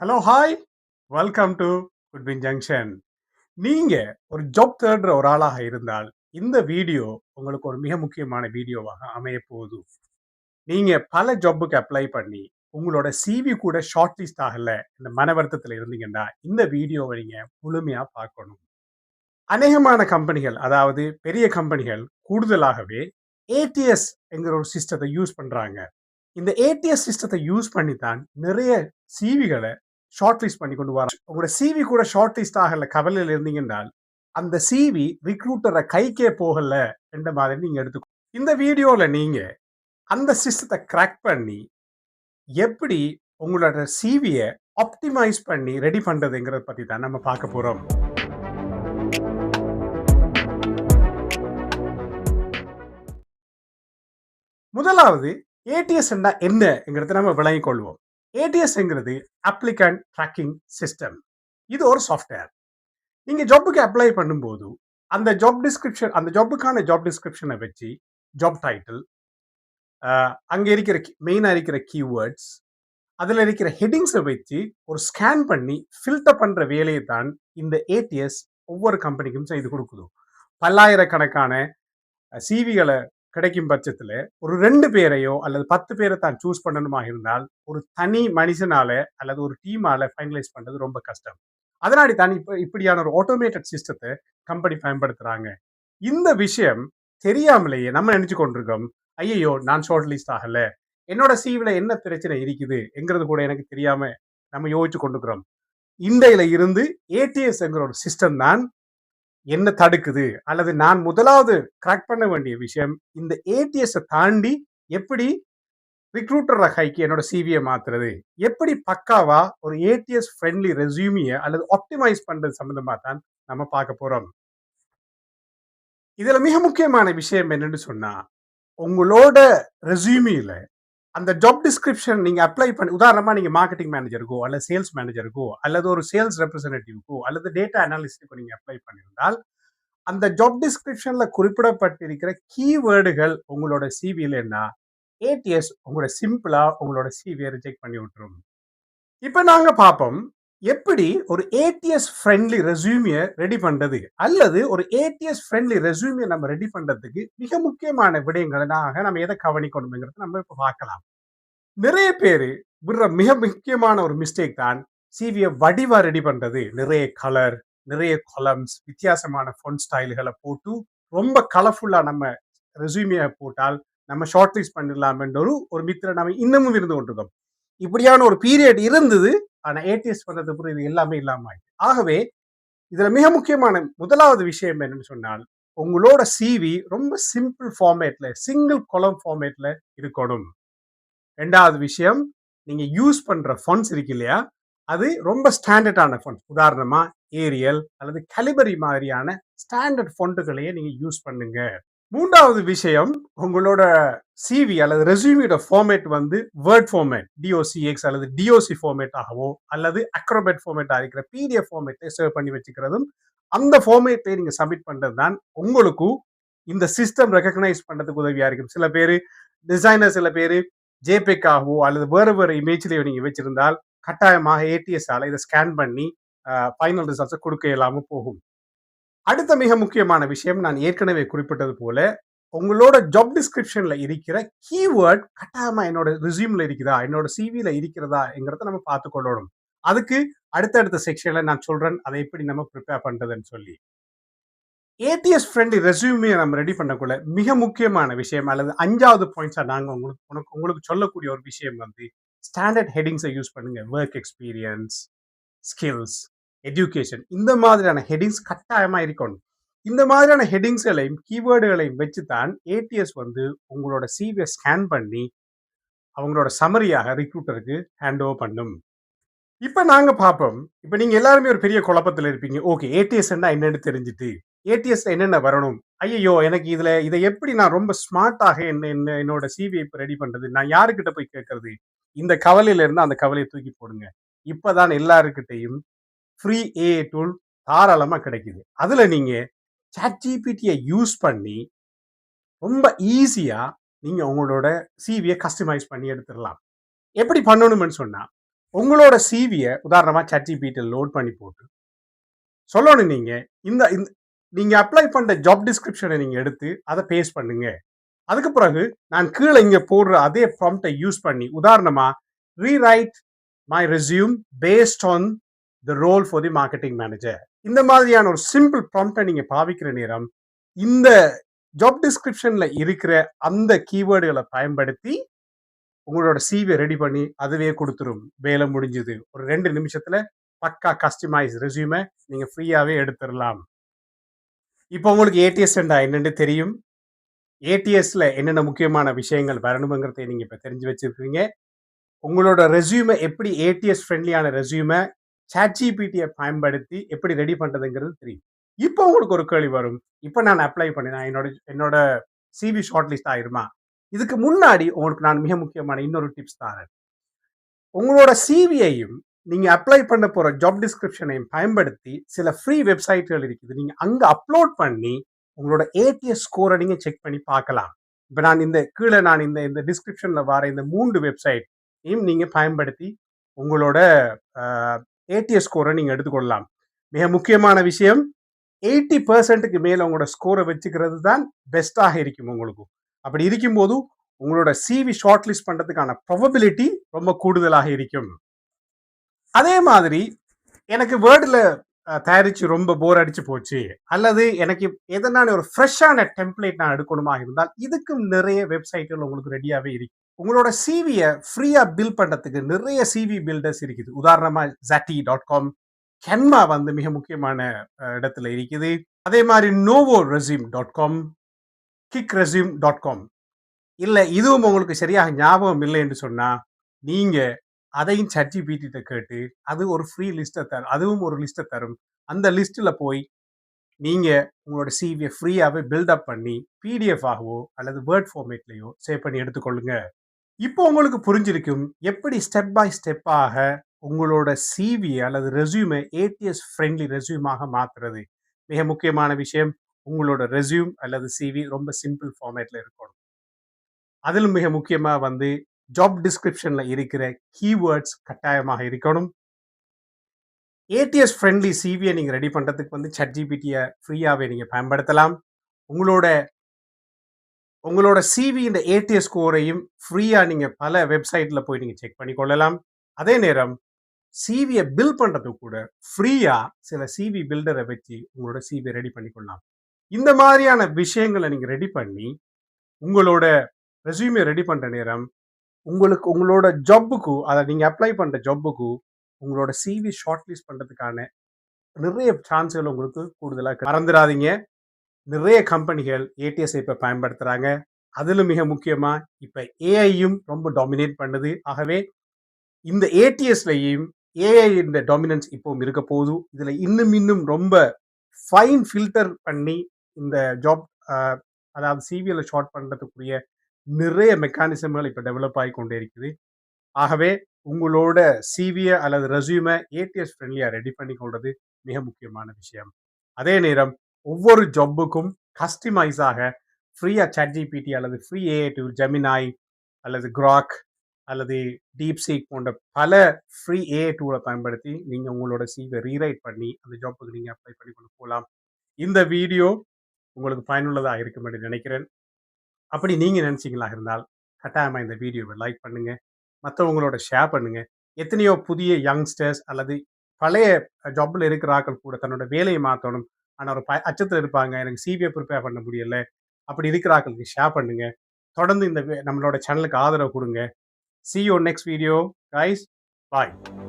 Hello hi welcome to குட்பின் junction நீங்கள் ஒரு ஜாப் தேடுற ஒரு ஆளாக இருந்தால் இந்த வீடியோ உங்களுக்கு ஒரு மிக முக்கியமான வீடியோவாக அமைய போகுது. நீங்கள் பல ஜாப்புக்கு அப்ளை பண்ணி உங்களோட சிவி கூட ஷார்ட் லிஸ்ட் ஆகலை இந்த மன வருத்தத்தில் இருந்தீங்கன்னா இந்த வீடியோவை நீங்கள் முழுமையாக பார்க்கணும். அநேகமான கம்பெனிகள் அதாவது பெரிய கம்பெனிகள் கூடுதலாகவே ஏடிஎஸ் என்கிற ஒரு சிஸ்டத்தை யூஸ் பண்ணுறாங்க இந்த ஏடிஎஸ் சிஸ்டத்தை யூஸ் பண்ணி தான் நிறைய சிவிகளை ஷார்ட் லிஸ்ட் பண்ணி கொண்டு வர உங்களோட சிவி கூட ஷார்ட் லிஸ்ட் ஆகல கவலையில் இருந்தீங்கன்னால் அந்த சிவி ரிக்ரூட்டரை கைக்கே போகல என்ற மாதிரி நீங்க எடுத்துக்கோ. இந்த வீடியோல நீங்க அந்த சிஸ்டத்தை கிராக் பண்ணி எப்படி உங்களோட சிவியை ஆப்டிமைஸ் பண்ணி ரெடி பண்றதுங்கிறத பத்தி தான் நம்ம பார்க்க போறோம். முதலாவது ஏடிஎஸ் என்ன என்னங்கிறத நம்ம விளங்கிக் கொள்வோம். ஏடிஎஸ்ங்கிறது அப்ளிகண்ட் ட்ராக்கிங் சிஸ்டம் இது ஒரு சாஃப்ட்வேர் நீங்கள் ஜாப்புக்கு அப்ளை பண்ணும்போது அந்த ஜாப் டிஸ்கிரிப்ஷன் அந்த ஜாப்புக்கான ஜாப் டிஸ்கிரிப்ஷனை வச்சு ஜாப் டைட்டில் அங்கே இருக்கிற மெயினாக இருக்கிற கீவேர்ட்ஸ் அதில் இருக்கிற ஹெட்டிங்ஸை வச்சு ஒரு ஸ்கேன் பண்ணி ஃபில்டர் பண்ணுற வேலையை தான் இந்த ஏடிஎஸ் ஒவ்வொரு கம்பெனிக்கும் செய்து கொடுக்குது. பல்லாயிரக்கணக்கான சிவிகளை கிடைக்கும் பட்சத்தில் ஒரு ரெண்டு பேரையோ அல்லது பத்து பேரை தான் சூஸ் பண்ணணுமா இருந்தால் ஒரு தனி மனுஷனால அல்லது ஒரு டீமால ஃபைனலைஸ் பண்ணுறது ரொம்ப கஷ்டம். அதனாடி தான் இப்போ இப்படியான ஒரு ஆட்டோமேட்டட் சிஸ்டத்தை கம்பெனி பயன்படுத்துறாங்க. இந்த விஷயம் தெரியாமலேயே நம்ம நினச்சி கொண்டிருக்கோம் ஐயோ நான் ஷார்ட் லிஸ்ட் ஆகல. என்னோட சீவில் என்ன பிரச்சனை இருக்குது எங்கிறது கூட எனக்கு தெரியாமல் நம்ம யோசிச்சு கொண்டுக்கிறோம் இண்டையில இருந்து ஏடிஎஸ்ங்கிற ஒரு சிஸ்டம் தான் என்ன தடுக்குது? அல்லது நான் முதலாவது கிராக் பண்ண வேண்டிய விஷயம் இந்த ஏடிஎஸை தாண்டி எப்படி ரிக்ரூட்டர் ஹைக்கு என்னோட சிவியை மாத்துறது? எப்படி பக்காவா ஒரு ஏடிஎஸ் ஃப்ரெண்ட்லி ரெசியூமியை அல்லது ஆப்டிமைஸ் பண்றது சம்பந்தமா தான் நம்ம பார்க்க போறோம். இதுல மிக முக்கியமான விஷயம் என்னன்னு சொன்னா உங்களோட ரெசியூமியில அந்த ஜாப் டிஸ்கிரிப்ஷன் நீங்க அப்ளை பண்ணி உதாரணமா நீங்க மார்க்கெட்டிங் மேனேஜருக்கோ அல்லது சேல்ஸ் மேனேஜருக்கோ அல்லது ஒரு சேல்ஸ் ரெப்ரஸன்டேட்டிவ்க்கோ அல்லது டேட்டா அனாலிஸ்டுக்கோ நீங்க அப்ளை பண்ணியிருந்தால் அந்த ஜாப் டிஸ்கிரிப்ஷன்ல குறிப்பிடப்பட்டிருக்கிற கீவேர்டுகள் உங்களோட சிவியில் என்ன? ஏடிஎஸ் உங்களோட சிம்பிளா உங்களோட சிவியை ரிஜெக்ட் பண்ணி விட்டுரும் இப்போ நாங்க பார்ப்போம். எப்படி ஒரு ஏடிஎஸ் ஃப்ரெண்ட்லி ரெசியூமியை ரெடி பண்றது? அல்லது ஒரு ஏடிஎஸ் ஃப்ரெண்ட்லி ரெசியூமியை நம்ம ரெடி பண்றதுக்கு மிக முக்கியமான விடயங்களாக நம்ம எதை கவனிக்கணுங்கிறத நம்ம இப்போ பார்க்கலாம். நிறைய பேர் விடுற மிக முக்கியமான ஒரு மிஸ்டேக் தான் சிவியை வடிவா ரெடி பண்றது. நிறைய கலர் நிறைய கொலம்ஸ் வித்தியாசமான ஃபோன் ஸ்டைல்களை போட்டு ரொம்ப கலர்ஃபுல்லாக நம்ம ரெசியூமியை போட்டால் நம்ம ஷார்ட் லிஸ்ட் பண்ணிடலாம்ன்ற ஒரு ஒரு மித்திர நம்ம இன்னமும் இருந்து கொண்டிருக்கோம். இப்படியான ஒரு பீரியட் இருந்தது. ஆனால் ஏடிஎஸ் பண்ணது இது எல்லாமே இல்லாமல் ஆயிடுச்சு ஆகவே இதில் மிக முக்கியமான முதலாவது விஷயம் என்னன்னு சொன்னால் உங்களோட சிவி ரொம்ப சிம்பிள் ஃபார்மேட்டில் சிங்கிள் கொலம் ஃபார்மேட்டில் இருக்கணும். ரெண்டாவது விஷயம் நீங்கள் யூஸ் பண்ணுற ஃபண்ட்ஸ் இருக்கு இல்லையா? அது ரொம்ப ஸ்டாண்டர்டான ஃபண்ட் உதாரணமாக ஏரியல் அல்லது கலிபரி மாதிரியான ஸ்டாண்டர்ட் ஃபண்டுகளையே நீங்கள் யூஸ் பண்ணுங்க. மூன்றாவது விஷயம் உங்களோட சிவி அல்லது ரெசியூமியோட ஃபார்மேட் வந்து வேர்ட் ஃபார்மேட் டிஓசிஎக்ஸ் அல்லது டிஓசி ஃபார்மேட் ஆகவோ அல்லது அக்ரோபேட் ஃபார்மேட்டாக இருக்கிற பிடிஎஃப் ஃபார்மேட்டை சேவ் பண்ணி வச்சுக்கிறதும் அந்த ஃபார்மேட்டை நீங்கள் சப்மிட் பண்ணுறது தான் உங்களுக்கும் இந்த சிஸ்டம் ரெக்கக்னைஸ் பண்ணுறதுக்கு உதவியாக இருக்கும். சில பேர் டிசைனர் சில பேர் ஜேபேக்காகவோ ஆகவோ அல்லது வேறு வேறு இமேஜ்லேயோ நீங்கள் வச்சுருந்தால் கட்டாயமாக ஏடிஎஸ் இதை ஸ்கேன் பண்ணி ஃபைனல் ரிசல்ட்ஸை கொடுக்க இல்லாமல் போகும். அடுத்த மிக முக்கியமான விஷயம் நான் ஏற்கனவே குறிப்பிட்டது போல உங்களோட ஜாப் டிஸ்கிரிப்ஷன்ல இருக்கிற கீவேர்ட் கட்டாயமா என்னோட ரிசியூம்ல இருக்குதா? என்னோட சிவில இருக்கிறதாங்கிறத நம்ம பார்த்து கொள்ளணும். அதுக்கு அடுத்தடுத்த செக்ஷன்ல நான் சொல்றேன் அதை எப்படி நம்ம ப்ரிப்பேர் பண்றதுன்னு சொல்லி. ஏடிஎஸ் ஃப்ரெண்ட்லி ரெசியூமியை நம்ம ரெடி பண்ணக்குள்ள மிக முக்கியமான விஷயம் அல்லது அஞ்சாவது பாயிண்ட்ஸாக நாங்கள் உங்களுக்கு உனக்கு உங்களுக்கு சொல்லக்கூடிய ஒரு விஷயம் வந்து ஸ்டாண்டர்ட் ஹெட்டிங்ஸை யூஸ் பண்ணுங்க. ஒர்க் எக்ஸ்பீரியன்ஸ் ஸ்கில்ஸ் எஜுகேஷன் இந்த மாதிரியான ஹெட்டிங்ஸ் கட்டாயமாக இருக்கணும். இந்த மாதிரியான ஹெட்டிங்ஸ்களையும் கீவேர்டுகளையும் வச்சு தான் ஏடிஎஸ் வந்து உங்களோட சிவியை ஸ்கேன் பண்ணி அவங்களோட சமரியாக ரிக்ரூட்டருக்கு ஹேண்ட் ஓவர் பண்ணும். இப்போ நாங்கள் பார்ப்போம். இப்போ நீங்கள் எல்லாருமே ஒரு பெரிய குழப்பத்தில் இருப்பீங்க. ஓகே ஏடிஎஸ் என்னன்னு தெரிஞ்சுட்டு ஏடிஎஸ்ல என்னென்ன வரணும்? ஐயோ எனக்கு இதில் இதை எப்படி நான் ரொம்ப ஸ்மார்ட்டாக என்ன என்ன என்னோட சிவியை இப்போ ரெடி பண்ணுறது நான் யாருக்கிட்ட போய் கேட்கறது? இந்த கவலையிலேருந்து அந்த கவலையை தூக்கி போடுங்க. இப்பதான் எல்லாருக்கிட்டையும் ஃப்ரீ ஏ டூல் தாராளமாக கிடைக்குது. அதில் நீங்கள் சாட் ஜிபிடியை யூஸ் பண்ணி ரொம்ப ஈஸியாக நீங்கள் உங்களோட சிவியை கஸ்டமைஸ் பண்ணி எடுத்துடலாம். எப்படி பண்ணணும்னு சொன்னால் உங்களோட சிவியை உதாரணமாக சாட் ChatGPT லோட் பண்ணி போட்டு சொல்லணும் நீங்கள் இந்த இந்த நீங்கள் அப்ளை பண்ணுற ஜாப் டிஸ்கிரிப்ஷனை நீங்கள் எடுத்து அதை பேஸ்ட் பண்ணுங்க. அதுக்கு பிறகு நான் கீழே இங்கே போடுற அதே ப்ராம்ப்டை யூஸ் பண்ணி உதாரணமாக rewrite my resume based on the role for the marketing manager இந்த மாதிரியான ஒரு சிம்பிள் ப்ராம்ப்டை நீங்கள் பாவிக்கிற நேரம் இந்த ஜாப் டிஸ்கிரிப்ஷனில் இருக்கிற அந்த கீவேர்டுகளை பயன்படுத்தி உங்களோட சிவியை ரெடி பண்ணி அதுவே கொடுத்துரும். வேலை முடிஞ்சுது. ஒரு ரெண்டு நிமிஷத்தில் பக்கா கஸ்டமைஸ் ரெசியூமை நீங்கள் ஃப்ரீயாகவே எடுத்துடலாம் இப்போ உங்களுக்கு ஏடிஎஸ் என்னென்னு தெரியும். ஏடிஎஸ்ல என்னென்ன முக்கியமான விஷயங்கள் வரணுங்கிறத நீங்கள் இப்போ தெரிஞ்சு வச்சுருக்கீங்க. உங்களோட ரெசியூமை எப்படி ஏடிஎஸ் ஃப்ரெண்ட்லியான ரெசியூமை சாட்ஜிபிடியை பயன்படுத்தி எப்படி ரெடி பண்ணுறதுங்கிறது தெரியும். இப்போ உங்களுக்கு ஒரு கேள்வி வரும். இப்போ நான் அப்ளை பண்ணினேன் என்னோட என்னோட சிவி ஷார்ட் லிஸ்ட் ஆயிருமா? இதுக்கு முன்னாடி உங்களுக்கு நான் மிக முக்கியமான இன்னொரு டிப்ஸ் தரேன். உங்களோட சிவியையும் நீங்கள் அப்ளை பண்ண போகிற ஜாப் டிஸ்கிரிப்ஷனையும் பயன்படுத்தி சில ஃப்ரீ வெப்சைட்கள் இருக்குது. நீங்கள் அங்கே அப்லோட் பண்ணி உங்களோட ஏடிஎஸ் ஸ்கோரை நீங்கள் செக் பண்ணி பார்க்கலாம். இப்போ நான் இந்த கீழே நான் இந்த இந்த டிஸ்கிரிப்ஷனில் வர இந்த மூன்று வெப்சைட்டையும் நீங்கள் பயன்படுத்தி உங்களோட ஏடிஎஸ் ஸ்கோரை நீங்கள் எடுத்துக்கொள்ளலாம். மிக முக்கியமான விஷயம் எயிட்டி பர்சன்ட்டுக்கு மேலே உங்களோட ஸ்கோரை வச்சுக்கிறது தான் பெஸ்ட்டாக இருக்கும் உங்களுக்கு. அப்படி இருக்கும்போது உங்களோட சிவி ஷார்ட் லிஸ்ட் பண்ணுறதுக்கான ப்ரொபபிலிட்டி ரொம்ப கூடுதலாக இருக்கும். அதே மாதிரி எனக்கு வேர்டில் தயாரித்து ரொம்ப போர் அடிச்சு போச்சு. அல்லது எனக்கு எதனால ஒரு ஃப்ரெஷ்ஷான டெம்ப்ளேட் நான் எடுக்கணுமா இருந்தால் இதுக்கும் நிறைய வெப்சைட்டுகள் உங்களுக்கு ரெடியாகவே இருக்கு. உங்களோட சிவியை ஃப்ரீயாக பில் பண்ணுறதுக்கு நிறைய சிவி பில்டர்ஸ் இருக்குது. உதாரணமாக ஜட்டி டாட் காம் கென்மா வந்து மிக முக்கியமான இடத்துல இருக்குது. அதே மாதிரி novo resume dot com kick resume dot com இல்லை இதுவும் உங்களுக்கு சரியாக ஞாபகம் இல்லைன்னு சொன்னால் நீங்கள் அதையும் சர்ச்சி பீட்டிட்ட கேட்டு அது ஒரு ஃப்ரீ லிஸ்ட்டை தரும் அதுவும் ஒரு லிஸ்ட்டை தரும். அந்த லிஸ்ட்டில் போய் நீங்கள் உங்களோட சிவியை ஃப்ரீயாகவே பில்டப் பண்ணி பிடிஎஃப் ஆகவோ அல்லது வேர்ட் ஃபார்மேட்லேயோ சேவ் பண்ணி எடுத்துக்கொள்ளுங்க. இப்போ உங்களுக்கு புரிஞ்சிருக்கும் எப்படி ஸ்டெப் பை ஸ்டெப்பாக உங்களோட சிவி அல்லது ரெஸ்யூமை ஏடிஎஸ் ஃப்ரெண்ட்லி ரெஸ்யூமாக மாற்றுறது மிக முக்கியமான விஷயம் உங்களோட ரெஸ்யூம் அல்லது சிவி ரொம்ப சிம்பிள் ஃபார்மேட்டில் இருக்கணும். அதிலும் மிக முக்கியமாக வந்து ஜாப் டிஸ்கிரிப்ஷனில் இருக்கிற கீவேர்ட்ஸ் கட்டாயமாக இருக்கணும். ஏடிஎஸ் ஃப்ரெண்ட்லி சிவியை நீங்கள் ரெடி பண்ணுறதுக்கு வந்து சட்ஜிபிடியை ஃப்ரீயாகவே நீங்கள் பயன்படுத்தலாம். உங்களோட உங்களோட சிவி இந்த ஏடிஎஸ் ஸ்கோரையும் ஃப்ரீயாக நீங்கள் பல வெப்சைட்டில் போய் நீங்கள் செக் பண்ணி கொள்ளலாம் அதே நேரம் சிவியை பில் பண்ணுறது கூட ஃப்ரீயாக சில சிவி பில்டரை வச்சு உங்களோட சிவியை ரெடி பண்ணி கொள்ளலாம் இந்த மாதிரியான விஷயங்களை நீங்கள் ரெடி பண்ணி உங்களோட ரெசியூமே ரெடி பண்ணுற நேரம் உங்களுக்கு உங்களோட ஜப்புக்கு அதை நீங்கள் அப்ளை பண்ணுற ஜப்புக்கு உங்களோட சிவி ஷார்ட் லிஸ்ட் பண்ணுறதுக்கான நிறைய சான்ஸ்கள் உங்களுக்கு கூடுதலாக மறந்துடாதீங்க. நிறைய கம்பெனிகள் ஏடிஎஸ் இப்போ பயன்படுத்துகிறாங்க அதிலும் மிக முக்கியமாக இப்போ ஏஐயும் ரொம்ப டாமினேட் பண்ணுது. ஆகவே இந்த ஏடிஎஸ்லையும் ஏஐ இந்த டாமினன்ஸ் இப்போவும் இருக்க போதும் இதில் இன்னும் இன்னும் ரொம்ப ஃபைன் ஃபில்டர் பண்ணி இந்த ஜாப் அதாவது சிவியில் ஷார்ட் பண்ணுறதுக்குரிய நிறைய மெக்கானிசம்கள் இப்போ டெவலப் ஆகி கொண்டே இருக்குது. ஆகவே உங்களோட சிவியை அல்லது ரெஸ்யூமை ஏடிஎஸ் ஃப்ரெண்ட்லியாக ரெடி பண்ணி கொள்வது மிக முக்கியமான விஷயம். அதே நேரம் ஒவ்வொரு ஜாப்புக்கும் கஸ்டமைஸாக ஃப்ரீயாக சட்ஜிபிடி அல்லது ஃப்ரீ ஏஐ டூ ஜெமினாய் அல்லது கிராக் அல்லது டீப்சீக் போன்ற பல ஃப்ரீ ஏஐ டூலை பயன்படுத்தி நீங்கள் உங்களோட சீவை ரீரைட் பண்ணி அந்த ஜாப்புக்கு நீங்கள் அப்ளை பண்ணி கொண்டு போகலாம் இந்த வீடியோ உங்களுக்கு பயனுள்ளதாக இருக்கும் என்று நினைக்கிறேன். அப்படி நீங்கள் நினச்சிங்களா இருந்தால் கட்டாயமாக இந்த வீடியோவை லைக் பண்ணுங்கள் மற்றவங்களோட ஷேர் பண்ணுங்கள் எத்தனையோ புதிய யங்ஸ்டர்ஸ் அல்லது பழைய ஜாப்பில் இருக்கிற ஆட்கள் கூட தன்னோட வேலையை மாற்றணும் ஆனால் ஒரு ப அச்சத்தில் இருப்பாங்க. எனக்கு சிபிஐ ப்ரிப்பேர் பண்ண முடியல. அப்படி இருக்கிறாக்களுக்கு ஷேர் பண்ணுங்க. தொடர்ந்து இந்த நம்மளோட சேனலுக்கு ஆதரவு கொடுங்க. See you next video video. Bye bye.